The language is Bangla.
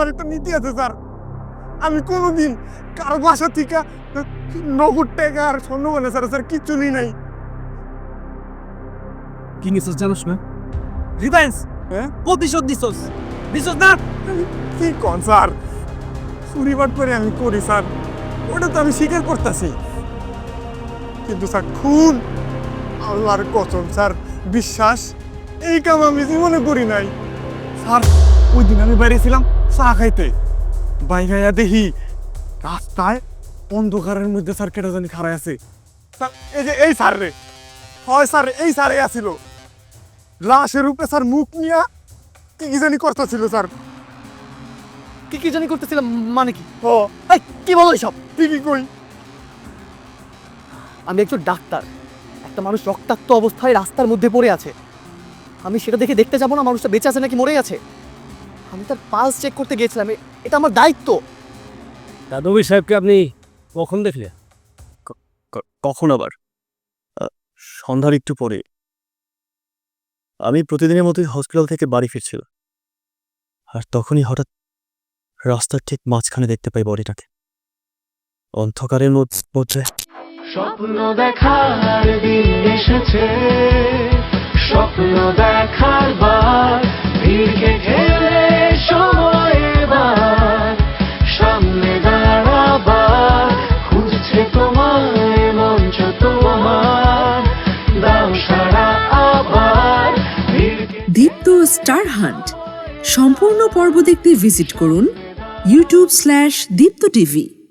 আমার একটা নীতি আছে স্যার। আমি কোনোদিন কারও বাসা থেকে নগদ টাকা আর স্বর্ণ মানে স্যার স্যার কিচ্ছু নিই নাই। কি নিছস জানোস না? রিভেন্স হ্যাঁ? প্রতিশোধ দিছস দিছস না? কি কন স্যার? চুরিবাট করে আমি করি স্যার। ওটা তো আমি স্বীকার করতেছি। কিন্তু স্যার খুন? আল্লাহর কসম স্যার বিশ্বাস? এই কাম আমি জীবনে করি নাই। স্যার ওই দিন আমি বাইরে ছিলাম। চা খাইতে। বাইরে দেখি রাস্তায় অন্ধকারের মধ্যে স্যার কেটে জানি খাড়াই আছে। এই যে এই স্যার রে। হয় স্যার এই স্যারে আসিল লাশের উপরে স্যার মুখ নিয়া কি কি জানি করতেছিল স্যার। কি কি জানি করতেছিলাম মানে কি? ও এই কি বলো সব কি কই? আমি একজন ডাক্তার। একটা মানুষ রক্তাক্ত অবস্থায় রাস্তার মধ্যে পড়ে আছে। আমি সেটা দেখে দেখতে যাব না মানুষটা বেঁচে আছে নাকি মরে গেছে আমি তার পালস চেক করতে গিয়েছিলাম এটা আমার দায়িত্ব। দাদবী সাহেবকে আপনি কখন দেখলেন? কখন আবার? সন্ধ্যার একটু পরে। আমি প্রতিদিনের মতোই হসপিটাল থেকে বাড়ি ফিরছিলাম। আর তখনই হঠাৎ রাস্তার ঠিক মাঝখানে দেখতে পাই বডিটাকে। অন্ধকারের মধ্য- মধ্যে স্বপ্ন দেখার দিন এসেছে। Deepto Star Hunt. সম্পূর্ণ পর্ব দেখতে ভিজিট করুন ইউটিউব স্ল্যাশ দীপ্ত টিভি।